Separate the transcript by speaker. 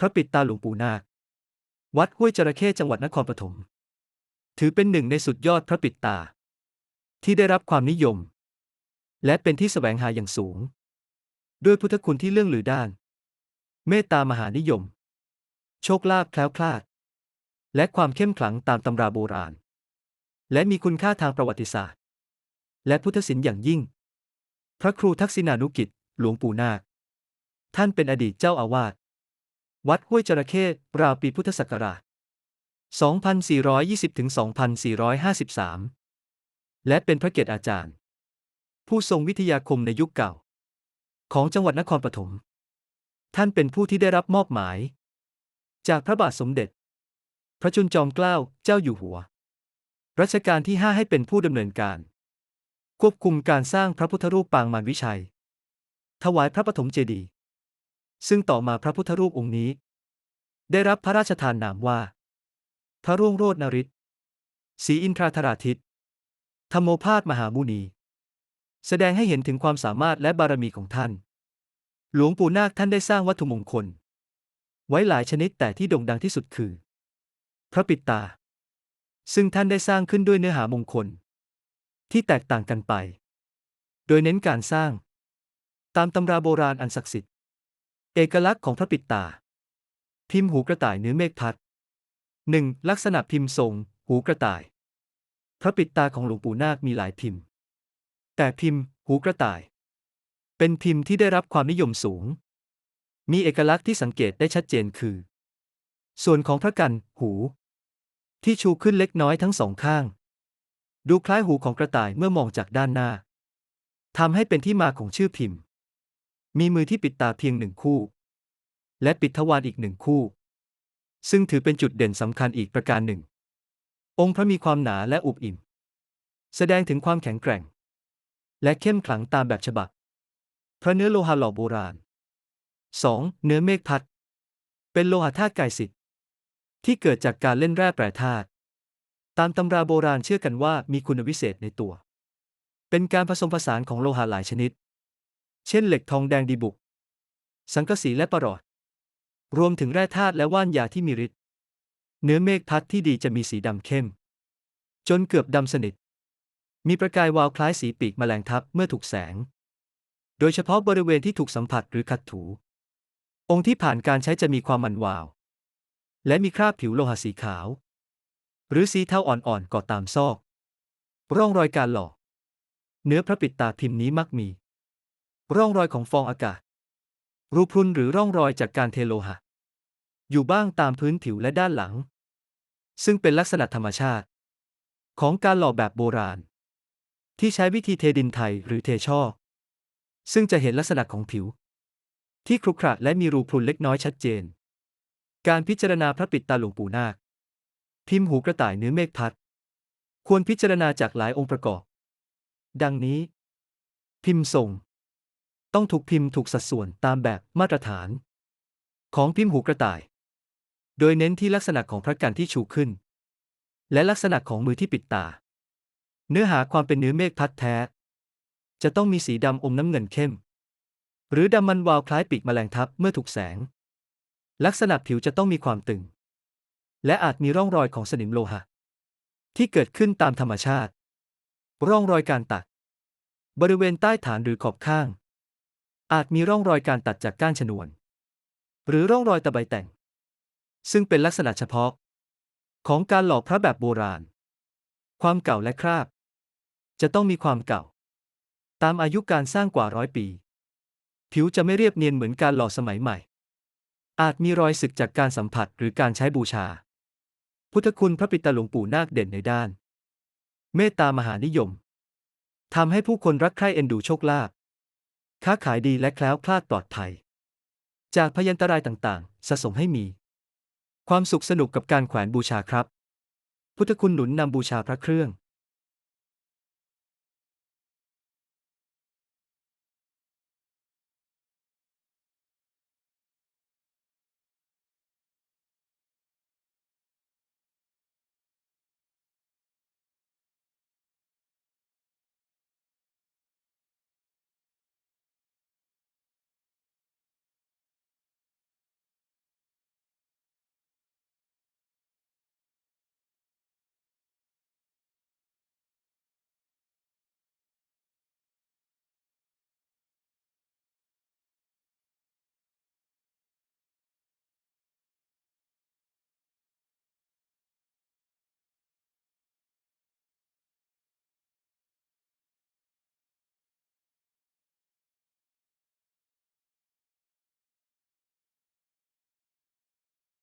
Speaker 1: พระปิดตาหลวงปู่นาค วัดห้วยจระเข้จังหวัดนครปฐม ถือเป็นหนึ่งในสุดยอดพระปิดตา ที่ได้รับความนิยม และเป็นที่แสวงหาอย่างสูง ด้วยพุทธคุณที่เรื่องลือด้าน เมตตามหานิยม โชคลาภแคล้วคลาด และความเข้มขลังตามตำราโบราณ และมีคุณค่าทางประวัติศาสตร์ และพุทธศิลป์อย่างยิ่ง พระครูทักษิณานุกิจ หลวงปู่นาค ท่านเป็นอดีตเจ้าอาวาส วัดห้วยจระเข้ราวปีพุทธศักราช 2420-2453 และเป็นพระเกียรติอาจารย์ ผู้ทรงวิทยาคมในยุคเก่า ของจังหวัดนครปฐม ท่านเป็นผู้ที่ได้รับมอบหมาย จากพระบาทสมเด็จ พระจุลจอมเกล้าเจ้าอยู่หัว รัชกาลที่ 5 ให้เป็นผู้ดำเนินการ ควบคุมการสร้างพระพุทธรูปปางมารวิชัย ถวายพระปฐมเจดีย์ ซึ่งต่อมาพระพุทธรูปองค์นี้ ได้รับพระราชทานนามว่า พระร่วงโรจนฤทธิ์ศรีอินทราธราทิตธรรมโมพาสมหามุนี แสดงให้เห็นถึงความสามารถและบารมีของท่าน หลวงปู่นาคท่านได้สร้างวัตถุมงคล ไว้หลายชนิดแต่ที่โด่งดังที่สุดคือ พระปิดตา ซึ่งท่านได้สร้างขึ้นด้วยเนื้อหามงคล ที่แตกต่างกันไป โดยเน้นการสร้าง ตามตำราโบราณอันศักดิ์สิทธิ์ เอกลักษณ์ของพระปิดตา พิมพ์หูกระต่ายเนื้อเมฆพัดหนึ่งลักษณะพิมพ์ทรง หูกระต่าย พระปิดตาของหลวงปู่นาคมีหลายพิมพ์ แต่พิมพ์ หูกระต่าย เป็นพิมพ์ที่ได้รับความนิยมสูง มีเอกลักษณ์ที่สังเกตได้ชัดเจนคือ ส่วนของพระกัน หู ที่ชูขึ้นเล็กน้อยทั้งสองข้าง ดูคล้ายหูของกระต่ายเมื่อมองจากด้านหน้าทำให้เป็นที่มาของชื่อพิมพ์ มีมือที่ปิดตาเพียงหนึ่งคู่ และปิดทวารอีกหนึ่งคู่ ซึ่งถือเป็นจุดเด่นสำคัญอีกประการหนึ่ง องค์พระมีความหนาและอุบอิ่ม แสดงถึงความแข็งแกร่ง และเข้มขลังตามแบบฉบับ พระเนื้อโลหะหล่อโบราณ 2. เนื้อเมฆพัด เป็นโลหะธาตุกายสิทธิ์ที่เกิดจากการเล่นแร่แปรธาตุตามตำราโบราณเชื่อกันว่ามีคุณวิเศษในตัว เป็นการผสมผสานของโลหะหลายชนิด เช่นเหล็กทองแดงดีบุก สังกะสีและประหลอด รวมถึงแร่ธาตุและว่านยาที่มีฤทธิ์เนื้อเมฆพัดที่ดีจะมีสีดำเข้ม จนเกือบดำสนิท มีประกายวาวคล้ายสีปีกแมลงทับเมื่อถูกแสง โดยเฉพาะบริเวณที่ถูกสัมผัสหรือขัดถู องค์ที่ผ่านการใช้จะมีความมันวาว และมีคราบผิวโลหะสีขาว หรือสีเทาอ่อนๆก่อตามซอก ร่องรอยการหล่อเนื้อพระปิดตาพิมพ์นี้มักมี ร่องรอยของฟองอากาศ รูพรุนหรือร่องรอยจากการเทโลหะ อยู่บ้างตามพื้นผิวและด้านหลัง ซึ่งเป็นลักษณะธรรมชาติ ของการหล่อแบบโบราณ ที่ใช้วิธีเทดินไทยหรือเทช่อ ซึ่งจะเห็นลักษณะของผิว ที่ครุขระและมีรูพรุนเล็กน้อยชัดเจน การพิจารณาพระปิดตาหลวงปู่นาค พิมพ์หูกระต่ายเนื้อเมฆพัด ควรพิจารณาจากหลายองค์ประกอบ ดังนี้ พิมพ์ทรง ต้องถูกพิมพ์ถูกสัดส่วนตามแบบมาตรฐาน ของพิมพ์หูกระต่าย โดยเน้นที่ลักษณะของพระกันที่ชูขึ้น และลักษณะของมือที่ปิดตา เนื้อหาความเป็นเนื้อเมฆพัดแท้ จะต้องมีสีดำอมน้ำเงินเข้ม หรือดำมันวาวคล้ายปีกแมลงทับเมื่อถูกแสง ลักษณะผิวจะต้องมีความตึง และอาจมีร่องรอยของสนิมโลหะ ที่เกิดขึ้นตามธรรมชาติ ร่องรอยการตัด บริเวณใต้ฐานหรือขอบข้าง อาจมีร่องรอยการตัดจากก้านชนวน หรือร่องรอยตะไบแต่ง ซึ่งเป็นลักษณะเฉพาะ ของการหล่อพระแบบโบราณ ความเก่าและคราบ จะต้องมีความเก่า ตามอายุการสร้างกว่าร้อยปี ผิวจะไม่เรียบเนียนเหมือนการหล่อสมัยใหม่ อาจมีรอยสึกจากการสัมผัสหรือการใช้บูชา พุทธคุณพระปิตาหลวงปู่นาคเด่นในด้าน เมตตามหานิยมทำให้ผู้คนรักใคร่เอ็นดูโชคลาภ ค้าขายดีและแคล้วคลาดปลอดภัย จากพยันตรายต่างๆ สะสมให้มี ความสุขสนุกกับการแขวนบูชาครับ พุทธคุณหนุนนำบูชาพระเครื่อง